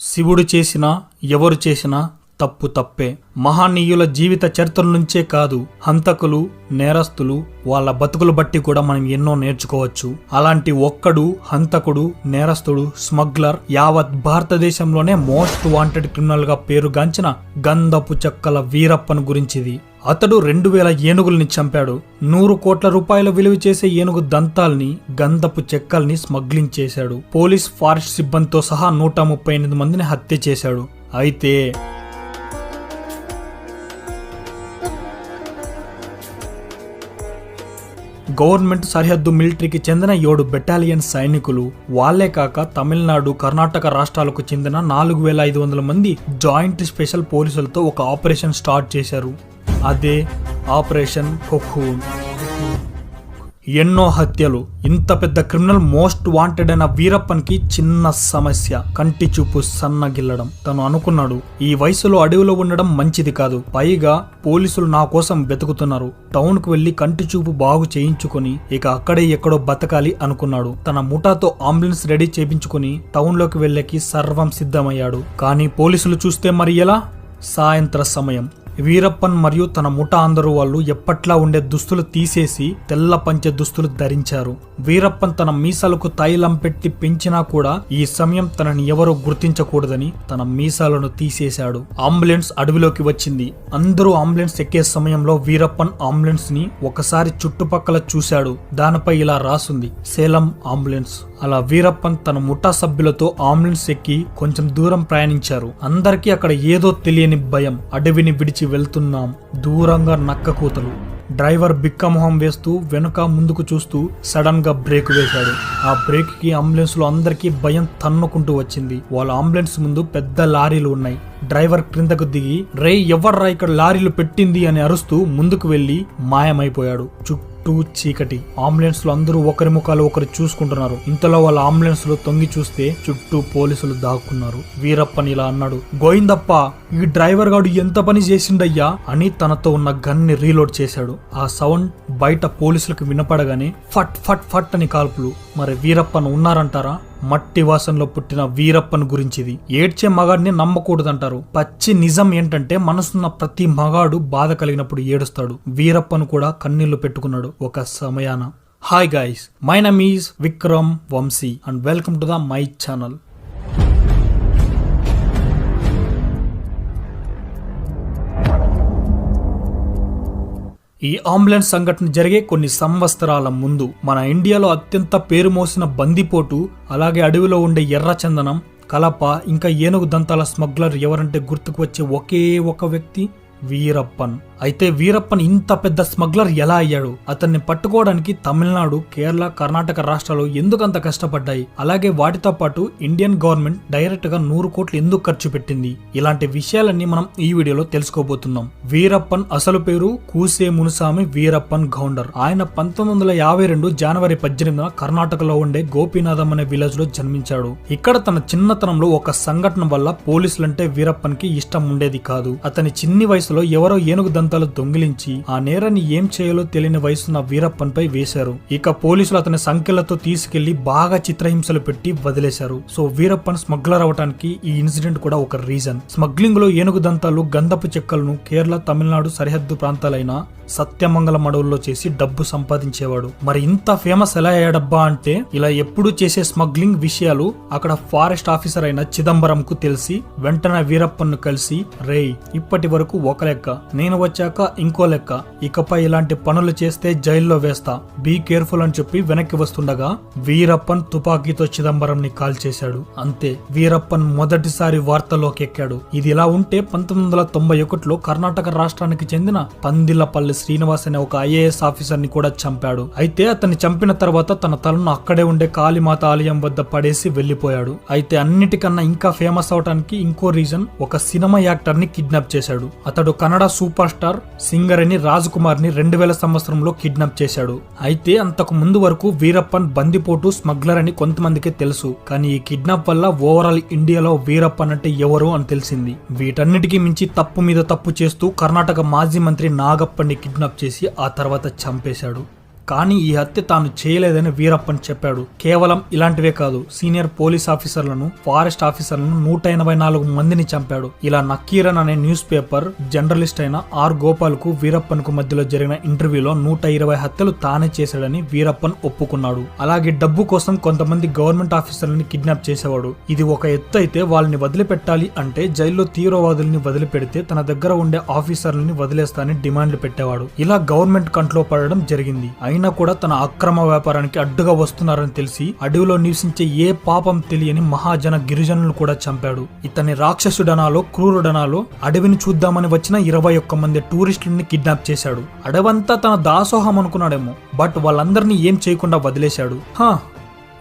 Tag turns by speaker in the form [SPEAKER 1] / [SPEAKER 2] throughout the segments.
[SPEAKER 1] శివుడు చేసినా ఎవరు చేసినా తప్పు తప్పే. మహానీయుల జీవిత చరిత్ర నుంచే కాదు హంతకులు నేరస్తులు వాళ్ళ బతుకులు బట్టి కూడా మనం ఎన్నో నేర్చుకోవచ్చు. అలాంటి ఒక్కడు హంతకుడు నేరస్తుడు స్మగ్లర్ యావత్ భారతదేశంలోనే మోస్ట్ వాంటెడ్ క్రిమినల్గా పేరుగాంచిన గంధపు చెక్కల వీరప్పన్ గురించిది. అతడు రెండు వేల ఏనుగుల్ని చంపాడు. నూరు కోట్ల రూపాయల విలువ చేసే ఏనుగు దంతాల్ని గంధపు చెక్కల్ని స్మగ్లింగ్ చేశాడు. పోలీస్ ఫారెస్ట్ సిబ్బందితో సహా నూట ముప్పై ఎనిమిది మందిని హత్య చేశాడు. అయితే గవర్నమెంట్ సరిహద్దు మిలిటరీకి చెందిన ఏడు బెటాలియన్ సైనికులు వాళ్ళే కాక తమిళనాడు కర్ణాటక రాష్ట్రాలకు చెందిన నాలుగు వేల ఐదు వందల మంది జాయింట్ స్పెషల్ పోలీసులతో ఒక ఆపరేషన్ స్టార్ట్ చేశారు. అదే ఆపరేషన్ కొఖూన్ ఎన్నో హత్యలు. ఇంత పెద్ద క్రిమినల్ మోస్ట్ వాంటెడ్ అయిన వీరప్పన్కి చిన్న సమస్య. కంటి చూపు సన్నగిల్లడం. తను అనుకున్నాడు ఈ వయసులో అడవిలో ఉండడం మంచిది కాదు. పైగా పోలీసులు నా కోసం వెతుకుతున్నారు. టౌన్కు వెళ్ళి కంటి చూపు బాగు చేయించుకుని ఇక అక్కడే ఎక్కడో బతకాలి అనుకున్నాడు. తన ముఠాతో అంబులెన్స్ రెడీ చేయించుకుని టౌన్లోకి సర్వం సిద్ధమయ్యాడు. కానీ పోలీసులు చూస్తే మరి ఎలా? సాయంత్ర సమయం. వీరప్పన్ మరియు తన ముఠ అందరూ వాళ్ళు ఎప్పట్లా ఉండే దుస్తులు తీసేసి తెల్ల పంచె దుస్తులు ధరించారు. వీరప్పన్ తన మీసాలకు తైలం పెట్టి పెంచినా కూడా ఈ సమయం తనని ఎవరూ గుర్తించకూడదని తన మీసాలను తీసేశాడు. అంబులెన్స్ అడవిలోకి వచ్చింది. అందరూ అంబులెన్స్ ఎక్కే సమయంలో వీరప్పన్ అంబులెన్స్ని ఒకసారి చుట్టుపక్కల చూశాడు. దానిపై ఇలా రాసుంది. సేలం అంబులెన్స్. అలా వీరప్పన్ తన ముఠా సభ్యులతో అంబులెన్స్ ఎక్కి కొంచెం దూరం ప్రయాణించారు. అందరికీ అక్కడ ఏదో తెలియని భయం అడవిని విడిచి వెళ్తున్నాం. దూరంగా నక్క కూతలు డ్రైవర్ బిక్కమొహం వేస్తూ వెనుక ముందుకు చూస్తూ సడన్గా బ్రేక్ వేశాడు. ఆ బ్రేక్కి అంబులెన్స్లో అందరికీ భయం తన్నుకుంటూ వచ్చింది. వాళ్ళ అంబులెన్స్ ముందు పెద్ద లారీలు ఉన్నాయి. డ్రైవర్ క్రిందకు దిగి రే ఎవర్రా ఇక్కడ లారీలు పెట్టింది? అని అరుస్తూ ముందుకు వెళ్ళి మాయమైపోయాడు. చుట్టూ చీకటి. అంబులెన్స్లో అందరూ ఒకరి ముఖాలు ఒకరు చూసుకుంటున్నారు. ఇంతలో వాళ్ళ అంబులెన్స్లో తొంగి చూస్తే చుట్టూ పోలీసులు దాక్కున్నారు. వీరప్పని ఇలా అన్నాడు గోయిందప్ప ఈ డ్రైవర్ గాడు ఎంత పని చేసిండయ్యా? అని తనతో ఉన్న గన్ని రీలోడ్ చేశాడు. ఆ సౌండ్ బయట పోలీసులకు వినపడగానే ఫట్ ఫట్ ఫట్ అని కాల్పులు. మరి వీరప్పను ఉన్నారంటారా? మట్టి వాసనలో పుట్టిన వీరప్పన్ గురించిది. ఏడ్చే మగాడిని నమ్మకూడదంటారు. పచ్చి నిజం ఏంటంటే మనసున్న ప్రతి మగాడు బాధ కలిగినప్పుడు ఏడుస్తాడు. వీరప్పను కూడా కన్నీళ్ళు పెట్టుకున్నాడు ఒక సమయాన. Hi guys my name is Vikram Vamshi and welcome to the my channel ఈ అంబులెన్స్ సంఘటన జరిగే కొన్ని సంవత్సరాల ముందు మన ఇండియాలో అత్యంత పేరు మోసిన బందిపోటు అలాగే అడవిలో ఉండే ఎర్ర చందనం కలప ఇంకా ఏనుగు దంతాల స్మగ్లర్ ఎవరంటే గుర్తుకు వచ్చే ఒకే ఒక వ్యక్తి. వీరప్పన్. అయితే వీరప్పన్ ఇంత పెద్ద స్మగ్లర్ ఎలా అయ్యాడు? అతన్ని పట్టుకోవడానికి తమిళనాడు కేరళ కర్ణాటక రాష్ట్రాలు ఎందుకంత కష్టపడ్డాయి? అలాగే వాటితో పాటు ఇండియన్ గవర్నమెంట్ డైరెక్ట్గా నూరు కోట్లు ఎందుకు ఖర్చు పెట్టింది? ఇలాంటి విషయాలన్నీ మనం ఈ వీడియోలో తెలుసుకోబోతున్నాం. వీరప్పన్ అసలు పేరు కూసే మునుసామి వీరప్పన్ గౌండర్. ఆయన పంతొమ్మిది వందల యాభై రెండు జనవరి పద్దెనిమిదిన కర్ణాటకలో ఉండే గోపీనాథం అనే విలేజ్లో జన్మించాడు. ఇక్కడ తన చిన్నతనంలో ఒక సంఘటన వల్ల పోలీసులంటే వీరప్పన్కి ఇష్టం ఉండేది కాదు. అతని చిన్ని వయసు వయసులో ఎవరో ఏనుగు దంతాలు దొంగిలించి ఆ నేరాన్ని ఏం చేయాలో తెలియని వయసున్న వీరప్పన్పై వేశారు. ఇక పోలీసులు అతని సంఖ్యలతో తీసుకెళ్ళి బాగా చిత్రహింసలు పెట్టి వదిలేశారు. సో వీరప్పన్ స్మగ్లర్ అవటానికి ఈ ఇన్సిడెంట్ కూడా ఒక రీజన్. స్మగ్లింగ్లో ఏనుగు దంతాలు గంధపు చెక్కలను కేరళ తమిళనాడు సరిహద్దు ప్రాంతాలైన సత్యమంగళం అడవుల్లో చేసి డబ్బు సంపాదించేవాడు. మరి ఇంత ఫేమస్ ఎలా అయ్యాడబ్బా అంటే ఇలా ఎప్పుడు చేసే స్మగ్లింగ్ విషయాలు అక్కడ ఫారెస్ట్ ఆఫీసర్ అయిన చిదంబరం కు తెలిసి వెంటనే వీరప్పన్ను కలిసి రేయ్ ఇప్పటి వరకు ఒక లెక్క. నేను వచ్చాక ఇంకో లెక్క. ఇకపై ఇలాంటి పనులు చేస్తే జైల్లో వేస్తా. బీ కేర్ఫుల్ అని చెప్పి వెనక్కి వస్తుండగా వీరప్పన్ తుపాకీతో చిదంబరం ని కాల్ చేశాడు అంతే వీరప్పన్ మొదటిసారి వార్తల్లోకి ఎక్కాడు. ఇది ఇలా ఉంటే పంతొమ్మిది వందల తొంభై ఒకటిలో కర్ణాటక రాష్ట్రానికి చెందిన పందిలపల్లి శ్రీనివాస్ అనే ఒక ఐఏఎస్ ఆఫీసర్ని కూడా చంపాడు. అయితే అతన్ని చంపిన తర్వాత తన తలను అక్కడే ఉండే కాళీమాత ఆలయం వద్ద పడేసి వెళ్ళిపోయాడు అయితే అన్నిటికన్నా ఇంకా ఫేమస్ అవడానికి ఇంకో రీజన్ ఒక సినిమా యాక్టర్ని కిడ్నాప్ చేశాడు. అతడు కన్నడ సూపర్ స్టార్ సింగర్ అని రాజ్ కుమార్ని రెండు వేల సంవత్సరంలో కిడ్నాప్ చేశాడు. అయితే అంతకు ముందు వరకు వీరప్పన్ బందిపోటు స్మగ్లర్ అని కొంతమందికి తెలుసు. కానీ ఈ కిడ్నాప్ వల్ల ఓవరాల్ ఇండియాలో వీరప్పన్ అంటే ఎవరు అని తెలిసింది. వీటన్నిటికీ మించి తప్పు మీద తప్పు చేస్తూ కర్ణాటక మాజీ మంత్రి నాగప్పని కిడ్నాప్ చేసి ఆ తర్వాత చంపేశాడు. కానీ ఈ హత్య తాను చేయలేదని వీరప్పన్ చెప్పాడు. కేవలం ఇలాంటివే కాదు సీనియర్ పోలీస్ ఆఫీసర్లను ఫారెస్ట్ ఆఫీసర్లను నూట ఎనభై నాలుగు మందిని చంపాడు. ఇలా నక్కీరన్ అనే న్యూస్ పేపర్ జర్నలిస్ట్ అయిన ఆర్ గోపాల్కు వీరప్పన్కు మధ్యలో జరిగిన ఇంటర్వ్యూలో నూట ఇరవై హత్యలు తానే చేశాడని వీరప్పన్ ఒప్పుకున్నాడు. అలాగే డబ్బు కోసం కొంతమంది గవర్నమెంట్ ఆఫీసర్లని కిడ్నాప్ చేసేవాడు. ఇది ఒక ఎత్తు అయితే వాళ్ళని వదిలిపెట్టాలి అంటే జైల్లో తీవ్రవాదుల్ని వదిలిపెడితే తన దగ్గర ఉండే ఆఫీసర్లని వదిలేస్తానని డిమాండ్లు పెట్టేవాడు. ఇలా గవర్నమెంట్ కంట్లో పడడం జరిగింది. అయినా కూడా తన అక్రమ వ్యాపారానికి అడ్డుగా వస్తున్నారని తెలిసి అడవిలో నివసించే ఏ పాపం తెలియని మహాజన గిరిజనులు కూడా చంపాడు. ఇతని రాక్షసుడనాలో క్రూరుడనాలో అడవిని చూద్దామని వచ్చిన ఇరవై ఒక్క మంది టూరిస్టులని కిడ్నాప్ చేశాడు. అడవంతా తన దాసోహం అనుకున్నాడేమో బట్ వాళ్ళందరినీ ఏం చేయకుండా వదిలేశాడు. హా!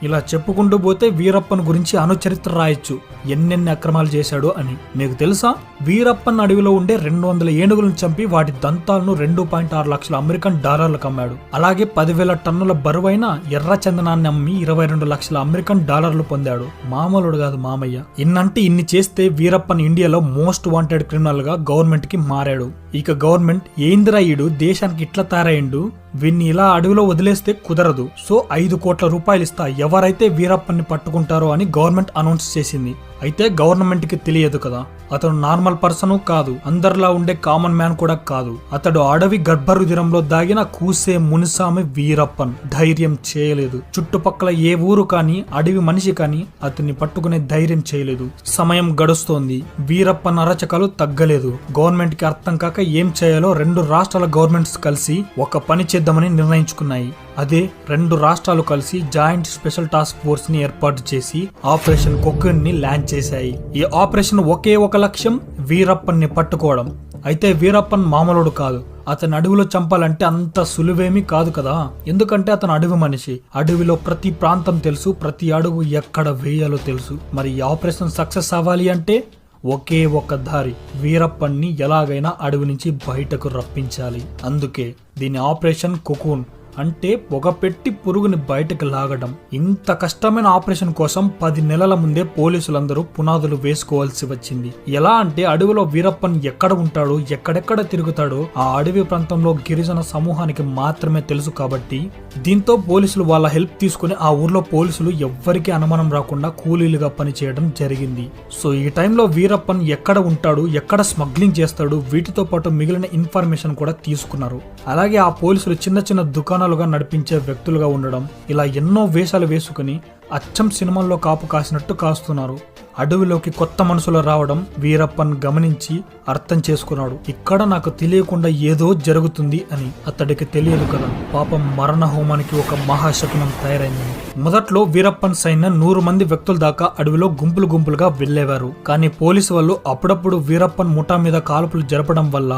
[SPEAKER 1] ఇలా చెప్పుకుంటూ పోతే వీరప్పన్ గురించి అనుచరిత్ర రాయొచ్చు. ఎన్నెన్ని అక్రమాలు చేశాడు అని. మీకు తెలుసా? వీరప్పన్ అడవిలో ఉండే రెండు వందల ఏనుగులను చంపి వాటి దంతాలను రెండు పాయింట్ ఆరు లక్షల అమెరికన్ డాలర్లకు అమ్మాడు. అలాగే పదివేల టన్నుల బరువైన ఎర్ర చందనాన్ని అమ్మి ఇరవై రెండు లక్షల అమెరికన్ డాలర్లు పొందాడు. మామూలుడు కాదు మామయ్య. ఇన్నంటే ఇన్ని చేస్తే వీరప్పన్ ఇండియాలో మోస్ట్ వాంటెడ్ క్రిమినల్గా గవర్నమెంట్కి మారాడు. ఇక గవర్నమెంట్ ఏందిరా ఈడు దేశానికి ఇట్లా తయారైండు వీన్ని ఇలా అడవిలో వదిలేస్తే కుదరదు. సో ఐదు కోట్ల రూపాయలు ఇస్తా ఎవరైతే వీరప్పని పట్టుకుంటారో అని గవర్నమెంట్ అనౌన్స్ చేసింది. అయితే గవర్నమెంట్కి తెలియదు కదా. అతను నార్మల్ పర్సను కాదు. అందరిలా ఉండే కామన్ మ్యాన్ కూడా కాదు. అతడు అడవి గర్భరుదిరంలో దాగిన కూసే మునిసామి వీరప్పన్. ధైర్యం చేయలేదు. చుట్టుపక్కల ఏ ఊరు కానీ అడవి మనిషి కానీ అతన్ని పట్టుకునే ధైర్యం చేయలేదు. సమయం గడుస్తోంది. వీరప్పన్ అరచకాలు తగ్గలేదు. గవర్నమెంట్కి అర్థం కాక ఏం చేయాలో రెండు రాష్ట్రాల గవర్నమెంట్స్ కలిసి ఒక పని చేద్దామని నిర్ణయించుకున్నాయి. అదే రెండు రాష్ట్రాలు కలిసి జాయింట్ స్పెషల్ టాస్క్ ఫోర్స్ని ఏర్పాటు చేసి ఆపరేషన్ కొకన్ని ల్యాండ్ చేశాయి. ఈ ఆపరేషన్ ఒకే ఒక లక్ష్యం వీరప్పన్ని పట్టుకోవడం. అయితే వీరప్పన్ మామూలుడు కాదు. అతని అడవిలో చంపాలంటే అంత సులువేమీ కాదు కదా? ఎందుకంటే అతను అడవి మనిషి. అడవిలో ప్రతి ప్రాంతం తెలుసు ప్రతి అడుగు ఎక్కడ వేయాలో తెలుసు. మరి ఈ ఆపరేషన్ సక్సెస్ అవ్వాలి అంటే ఒకే ఒక దారి. వీరప్పన్ని ఎలాగైనా అడవి నుంచి బయటకు రప్పించాలి. అందుకే దీని ఆపరేషన్ కుకూన్. అంటే పొగ పెట్టి పురుగుని బయటకు లాగడం. ఇంత కష్టమైన ఆపరేషన్ కోసం పది నెలల ముందే పోలీసులందరూ పునాదులు వేసుకోవాల్సి వచ్చింది. ఎలా అంటే అడవిలో వీరప్పన్ ఎక్కడ ఉంటాడో ఎక్కడెక్కడ తిరుగుతాడో ఆ అడవి ప్రాంతంలో గిరిజన సమూహానికి మాత్రమే తెలుసు కాబట్టి దీంతో పోలీసులు వాళ్ళ హెల్ప్ తీసుకుని ఆ ఊర్లో పోలీసులు ఎవ్వరికీ అనుమానం రాకుండా కూలీలుగా పనిచేయడం జరిగింది. సో ఈ టైంలో వీరప్పన్ ఎక్కడ ఉంటాడు ఎక్కడ స్మగ్లింగ్ చేస్తాడు వీటితో పాటు మిగిలిన ఇన్ఫర్మేషన్ కూడా తీసుకున్నారు. అలాగే ఆ పోలీసులు చిన్న చిన్న దుకాణాలుగా నడిపించే వ్యక్తులుగా ఉండడం ఇలా ఎన్నో వేషాలు వేసుకుని అచ్చం సినిమాల్లో కాపు కాసినట్టు కాస్తున్నారు. అడవిలోకి కొత్త మనుషులు రావడం వీరప్పన్ గమనించి అర్థం చేసుకున్నాడు. ఇక్కడ నాకు తెలియకుండా ఏదో జరుగుతుంది అని అతడికి తెలియదు కదా. పాపం మరణ హోమానికి ఒక మహాశకునం తయారైంది. మొదట్లో వీరప్పన్ సైన్యం నూరు మంది వ్యక్తుల దాకా అడవిలో గుంపులు గుంపులుగా వెళ్ళేవారు కానీ పోలీసు వాళ్ళు అప్పుడప్పుడు వీరప్పన్ ముఠా మీద కాల్పులు జరపడం వల్ల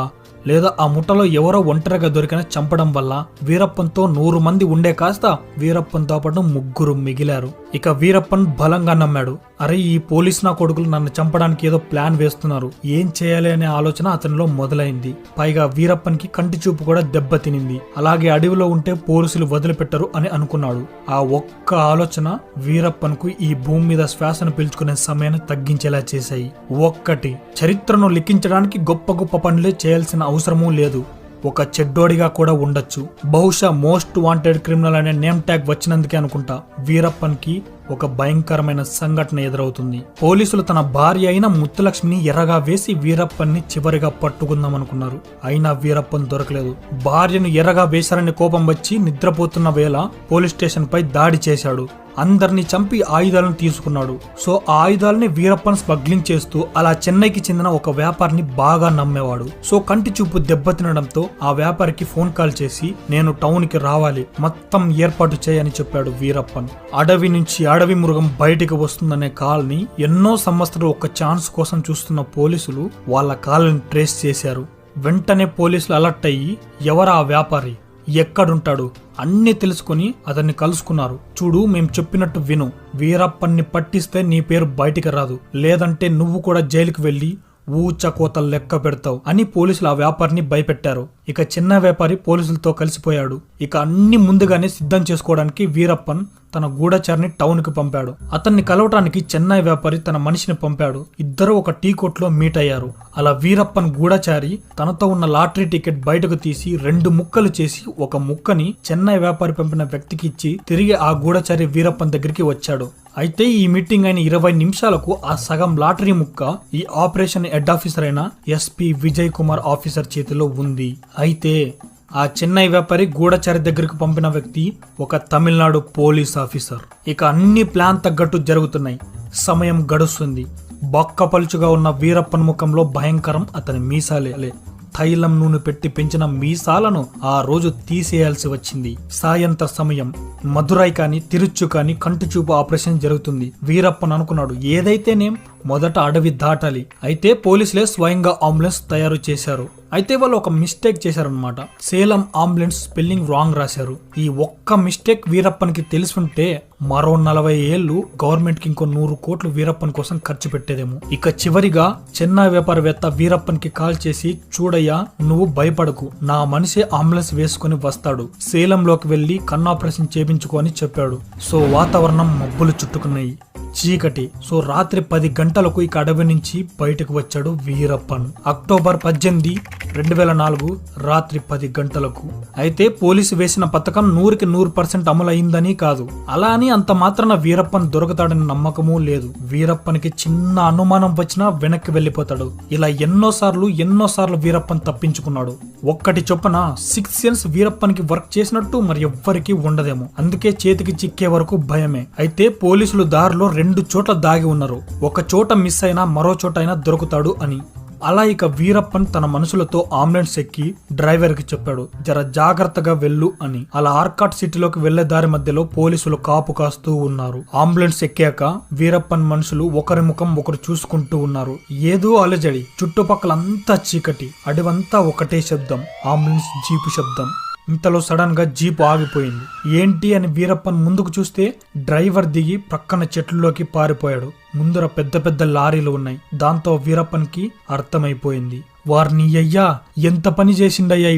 [SPEAKER 1] లేదా ఆ ముఠలో ఎవరో ఒంటరిగా దొరికిన చంపడం వల్ల వీరప్పన్తో నూరు మంది ఉండే కాస్త వీరప్పన్తో పాటు ముగ్గురు మిగిలారు. ఇక వీరప్పన్ బలంగా నమ్మాడు. అరే ఈ పోలీస్ నా కొడుకులు నన్ను చంపడానికి ఏదో ప్లాన్ వేస్తున్నారు. ఏం చేయాలి అనే ఆలోచన అతనిలో మొదలైంది. పైగా వీరప్పన్కి కంటి చూపు కూడా దెబ్బతినింది అలాగే అడవిలో ఉంటే పోలీసులు వదిలిపెట్టరు అని అనుకున్నాడు. ఆ ఒక్క ఆలోచన వీరప్పన్కు ఈ భూమి మీద శ్వాసను పీల్చుకునే సమయాన్ని తగ్గించేలా చేశాయి. ఒక్కటి చరిత్రను లిఖించడానికి గొప్ప గొప్ప పనులే చేయాల్సిన అవసరమూ లేదు. ఒక చెడ్డోడిగా కూడా ఉండొచ్చు. బహుశా మోస్ట్ వాంటెడ్ క్రిమినల్ అనే నేమ్ ట్యాగ్ వచ్చినందుకే అనుకుంటా. వీరప్పన్కి ఒక భయంకరమైన సంఘటన ఎదురవుతుంది. పోలీసులు తన భార్య అయిన ముత్తులక్ష్మిని ఎర్రగా వేసి వీరప్పన్ని చివరిగా పట్టుకుందామనుకున్నారు. అయినా వీరప్పన్ దొరకలేదు. భార్యను ఎర్రగా వేశారని కోపం వచ్చి నిద్రపోతున్న వేళ పోలీస్ స్టేషన్ పై దాడి చేశాడు. అందరిని చంపి ఆయుధాలను తీసుకున్నాడు. సో ఆ ఆయుధాలని వీరప్పన్ స్మగ్లింగ్ చేస్తూ అలా చెన్నైకి చెందిన ఒక వ్యాపారిని బాగా నమ్మేవాడు. సో కంటి చూపు దెబ్బతినడంతో ఆ వ్యాపారికి ఫోన్ కాల్ చేసి నేను టౌన్కి రావాలి. మొత్తం ఏర్పాటు చేయని చెప్పాడు వీరప్పన్. అడవి నుంచి అడవి మృగం బయటికి వస్తుందనే కాల్ని ఎన్నో సంవత్సరాలు ఒక ఛాన్స్ కోసం చూస్తున్న పోలీసులు వాళ్ళ కాల్ని ట్రేస్ చేశారు. వెంటనే పోలీసులు అలర్ట్ అయ్యి ఎవరా ఆ వ్యాపారి? ఎక్కడుంటాడు? అన్ని తెలుసుకుని అతన్ని కలుసుకున్నారు. చూడు మేం చెప్పినట్టు విను. వీరప్పన్ని పట్టిస్తే నీ పేరు బయటికి రాదు. లేదంటే నువ్వు కూడా జైలుకి వెళ్ళి ఊచకోతలు లెక్క పెడతావు అని పోలీసులు ఆ వ్యాపారిని భయపెట్టారు. ఇక చిన్న వ్యాపారి పోలీసులతో కలిసిపోయాడు. ఇక అన్ని ముందుగానే సిద్ధం చేసుకోవడానికి వీరప్పన్ తన గూఢచారిని టౌన్కి పంపాడు. అతన్ని కలవటానికి చెన్నై వ్యాపారి తన మనిషిని పంపాడు. ఇద్దరు ఒక టీ కొట్లో మీట్ అయ్యారు. అలా వీరప్పన్ గూఢచారి తనతో ఉన్న లాటరీ టికెట్ బయటకు తీసి రెండు ముక్కలు చేసి ఒక ముక్కని చెన్నై వ్యాపారి పంపిన వ్యక్తికి ఇచ్చి తిరిగి ఆ గూఢచారి వీరప్పన్ దగ్గరికి వచ్చాడు. అయితే ఈ మీటింగ్ అయిన ఇరవై నిమిషాలకు ఆ సగం లాటరీ ముక్క ఈ ఆపరేషన్ హెడ్ ఆఫీసర్ అయిన ఎస్పి విజయ్ కుమార్ ఆఫీసర్ చేతిలో ఉంది. అయితే ఆ చెన్నై వ్యాపారి గూఢచారి దగ్గరకు పంపిన వ్యక్తి ఒక తమిళనాడు పోలీస్ ఆఫీసర్. ఇక అన్ని ప్లాన్ తగ్గట్టు జరుగుతున్నాయి. సమయం గడుస్తుంది. బొక్కపలుచుగా ఉన్న వీరప్పన్ ముఖంలో భయంకరం అతని మీసాలే. తైలం నూనె పెట్టి పెంచిన మీసాలను ఆ రోజు తీసేయాల్సి వచ్చింది. సాయంత్ర సమయం మధురై కాని తిరుచు కాని కంటి చూపు ఆపరేషన్ జరుగుతుంది. వీరప్పన్ అనుకున్నాడు ఏదైతేనేం మొదట అడవి దాటాలి. అయితే పోలీసులే స్వయంగా అంబులెన్స్ తయారు చేశారు. అయితే వాళ్ళు ఒక మిస్టేక్ చేశారనమాట సేలం అంబులెన్స్ స్పెల్లింగ్ రాంగ్ రాశారు. ఈ ఒక్క మిస్టేక్ వీరప్పన్కి తెలుసుంటే మరో నలభై ఏళ్ళు గవర్నమెంట్కి ఇంకో నూరు కోట్లు వీరప్పన్ కోసం ఖర్చు పెట్టేదేమో. ఇక చివరిగా చెన్నై వ్యాపారవేత్త వీరప్పన్కి కాల్ చేసి చూడయ్యా నువ్వు భయపడకు. నా మనిషి అంబులెన్స్ వేసుకుని వస్తాడు. సేలంలోకి వెళ్ళి కన్నాపరేషన్ చేపించుకో అని చెప్పాడు. సో వాతావరణం మబ్బులు చుట్టుకున్నాయి. చీకటి. సో రాత్రి పది గంటలకు ఇక అడవి నుంచి బయటకు వచ్చాడు వీరప్పన్. అక్టోబర్ పద్దెనిమిది రెండు వేల నాలుగు రాత్రి పది గంటలకు. అయితే పోలీసు వేసిన పథకం నూరుకి నూరు పర్సెంట్ అమలు అయిందని కాదు. అలా అని అంత మాత్రాన వీరప్పన్ దొరకతాడని నమ్మకమూ లేదు. వీరప్పనికి చిన్న అనుమానం వచ్చినా వెనక్కి వెళ్ళిపోతాడు. ఇలా ఎన్నోసార్లు ఎన్నోసార్లు వీరప్పన్ తప్పించుకున్నాడు. ఒక్కటి చొప్పున సిక్స్ సెన్స్ వీరప్పన్కి వర్క్ చేసినట్టు మరి ఎవ్వరికీ ఉండదేమో. అందుకే చేతికి చిక్కే వరకు భయమే. అయితే పోలీసులు దారిలో రెండు చోట్ల దాగి ఉన్నారు. ఒక చోట మిస్ అయినా మరో చోట అయినా దొరుకుతాడు అని. అలా ఇక వీరప్పన్ తన మనుషులతో అంబులెన్స్ ఎక్కి డ్రైవర్కి చెప్పాడు జర జాగ్రత్తగా వెళ్ళు అని. అలా ఆర్కాట్ సిటీలోకి వెళ్ళే దారి మధ్యలో పోలీసులు కాపు కాస్తూ ఉన్నారు. అంబులెన్స్ ఎక్కాక వీరప్పన్ మనుషులు ఒకరి ముఖం ఒకరు చూసుకుంటూ ఉన్నారు. ఏదో అలజడి చుట్టుపక్కలంతా చీకటి అడివంతా ఒకటే శబ్దం అంబులెన్స్ జీపు శబ్దం. ఇంతలో సడన్గా ఆగిపోయింది. ఏంటి అని వీరప్పన్ ముందుకు చూస్తే డ్రైవర్ దిగి ప్రక్కన చెట్లలోకి పారిపోయాడు. ముందర పెద్ద పెద్ద లారీలు ఉన్నాయి. దాంతో వీరప్పన్కి అర్థమైపోయింది. వారిని అయ్యా ఎంత పని చేసిండయ్యా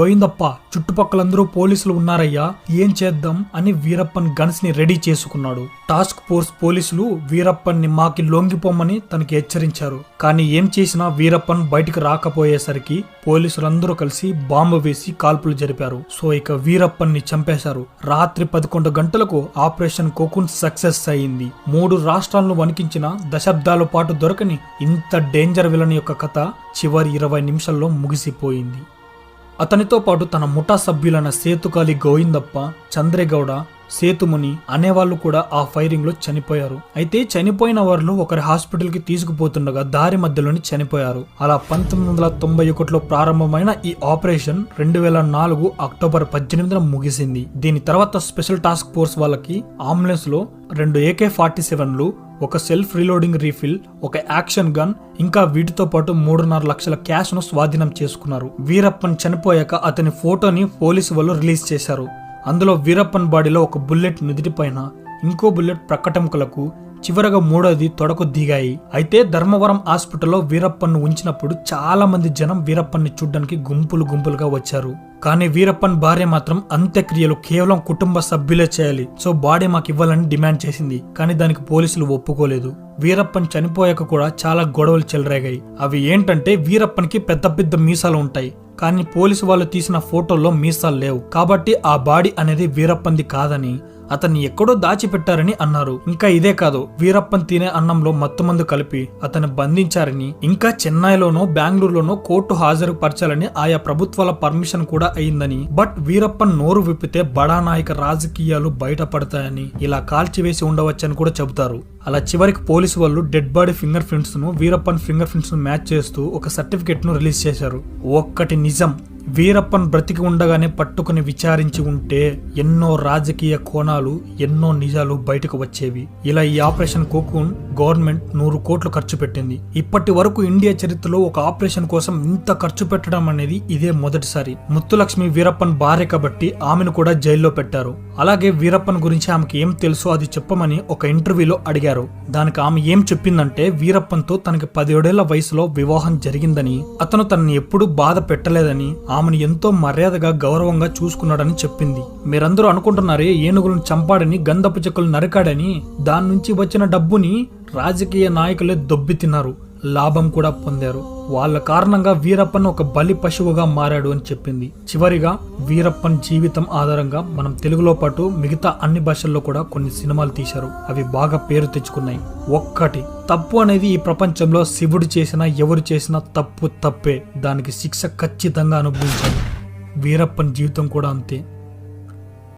[SPEAKER 1] గోయిందప్ప చుట్టుపక్కలందరూ పోలీసులు ఉన్నారయ్యా ఏం చేద్దాం అని వీరప్పన్ గన్స్ని రెడీ చేసుకున్నాడు. టాస్క్ ఫోర్స్ పోలీసులు వీరప్పన్ని మాకి లొంగిపోమని తనకి హెచ్చరించారు. కానీ ఏం చేసినా వీరప్పన్ బయటికి రాకపోయేసరికి పోలీసులందరూ కలిసి బాంబు వేసి కాల్పులు జరిపారు. సో ఇక వీరప్పన్ని చంపేశారు. రాత్రి పదకొండు గంటలకు ఆపరేషన్ కోకున్ సక్సెస్ అయింది. మూడు రాష్ట్రాలను వణికించిన దశాబ్దాల పాటు దొరకని ఇంత డేంజర్ విలన్ యొక్క కథ చివరి ఇరవై నిమిషాల్లో ముగిసిపోయింది. అతనితో పాటు తన ముఠా సభ్యులైన సేతుకాలి గోవిందప్ప చంద్రేగౌడ సేతుముని అనేవాళ్ళు కూడా ఆ ఫైరింగ్లో చనిపోయారు. అయితే చనిపోయిన వారు ఒకరి హాస్పిటల్కి తీసుకుపోతుండగా దారి మధ్యలోనే చనిపోయారు. అలా పంతొమ్మిది వందల తొంభై ఒకటిలో ప్రారంభమైన ఈ ఆపరేషన్ రెండు వేల నాలుగు అక్టోబర్ పద్దెనిమిదిన ముగిసింది. దీని తర్వాత స్పెషల్ టాస్క్ ఫోర్స్ వాళ్ళకి అంబులెన్స్లో రెండు ఏకే ఫార్టీ సెవెన్లు ఒక సెల్ఫ్ రీలోడింగ్ రీఫిల్ ఒక యాక్షన్ గన్ ఇంకా వీటితో పాటు మూడున్నర లక్షల క్యాష్ను స్వాధీనం చేసుకున్నారు. వీరప్పన్ చనిపోయాక అతని ఫోటోని పోలీసు వాళ్ళు రిలీజ్ చేశారు. అందులో వీరప్పన్ బాడీలో ఒక బుల్లెట్ నుదిటిపైన ఇంకో బుల్లెట్ ప్రకటంకులకు చివరగా మూడోది తొడకు దిగాయి. అయితే ధర్మవరం హాస్పిటల్లో వీరప్పన్ను ఉంచినప్పుడు చాలా మంది జనం వీరప్పన్ని చూడ్డానికి గుంపులు గుంపులుగా వచ్చారు. కానీ వీరప్పన్ భార్య మాత్రం అంత్యక్రియలు కేవలం కుటుంబ సభ్యులే చేయాలి. సో బాడీ మాకు ఇవ్వాలని డిమాండ్ చేసింది. కానీ దానికి పోలీసులు ఒప్పుకోలేదు. వీరప్పన్ చనిపోయాక కూడా చాలా గొడవలు చెలరేగాయి. అవి ఏంటంటే వీరప్పన్కి పెద్ద పెద్ద మీసాలు ఉంటాయి. కానీ పోలీసు వాళ్ళు తీసిన ఫోటోల్లో మీసాలు లేవు. కాబట్టి ఆ బాడీ అనేది వీరప్పంది కాదని అతన్ని ఎక్కడో దాచిపెట్టారని అన్నారు. ఇంకా ఇదే కాదు వీరప్పన్ తినే అన్నంలో మత్తుమందు కలిపి అతన్ని బంధించారని ఇంకా చెన్నైలోనో బెంగళూరులోనో కోర్టు హాజరు పరచాలని ఆయా ప్రభుత్వాల పర్మిషన్ కూడా కూడా అయిందని. బట్ వీరప్పన్ నోరు విప్పితే బడా నాయక రాజకీయాలు బయటపడతాయని ఇలా కాల్చివేసి ఉండవచ్చని కూడా చెబుతారు. అలా చివరికి పోలీసు వాళ్ళు డెడ్ బాడీ ఫింగర్ ప్రింట్స్ను వీరప్పన్ ఫింగర్ ప్రింట్స్ను మ్యాచ్ చేస్తూ ఒక సర్టిఫికెట్ను రిలీజ్ చేశారు. ఒక్కటి నిజం వీరప్పన్ బ్రతికి ఉండగానే పట్టుకుని విచారించి ఉంటే ఎన్నో రాజకీయ కోణాలు ఎన్నో నిజాలు బయటకు వచ్చేవి. ఇలా ఈ ఆపరేషన్ కోకూన్ గవర్నమెంట్ నూరు కోట్లు ఖర్చు పెట్టింది. ఇప్పటి వరకు ఇండియా చరిత్రలో ఒక ఆపరేషన్ కోసం ఇంత ఖర్చు పెట్టడం అనేది ఇదే మొదటిసారి. ముత్తులక్ష్మి వీరప్పన్ భార్య కాబట్టి ఆమెను కూడా జైల్లో పెట్టారు. అలాగే వీరప్పన్ గురించి ఆమెకి ఏం తెలుసో అది చెప్పమని ఒక ఇంటర్వ్యూలో అడిగారు. దానికి ఆమె ఏం చెప్పిందంటే వీరప్పన్తో తనకి పదిహేడేళ్ళ వయసులో వివాహం జరిగిందని అతను తనని ఎప్పుడూ బాధ పెట్టలేదని ఆమెను ఎంతో మర్యాదగా గౌరవంగా చూసుకున్నాడని చెప్పింది. మీరందరూ అనుకుంటున్నారే ఏనుగులను చంపాడని గంధపు చెక్కులు నరికాడని దాని నుంచి వచ్చిన డబ్బుని రాజకీయ నాయకులే దొబ్బి తిన్నారు. లాభం కూడా పొందారు. వాళ్ళ కారణంగా వీరప్పన్ ఒక బలి పశువుగా మారాడు అని చెప్పింది. చివరిగా వీరప్పన్ జీవితం ఆధారంగా మనం తెలుగులో పాటు మిగతా అన్ని భాషల్లో కూడా కొన్ని సినిమాలు తీశారు. అవి బాగా పేరు తెచ్చుకున్నాయి. ఒక్కటి తప్పు అనేది ఈ ప్రపంచంలో శివుడు చేసినా ఎవరు చేసినా తప్పు తప్పే. దానికి శిక్ష ఖచ్చితంగా అనుభవించాలి. వీరప్పన్ జీవితం కూడా అంతే.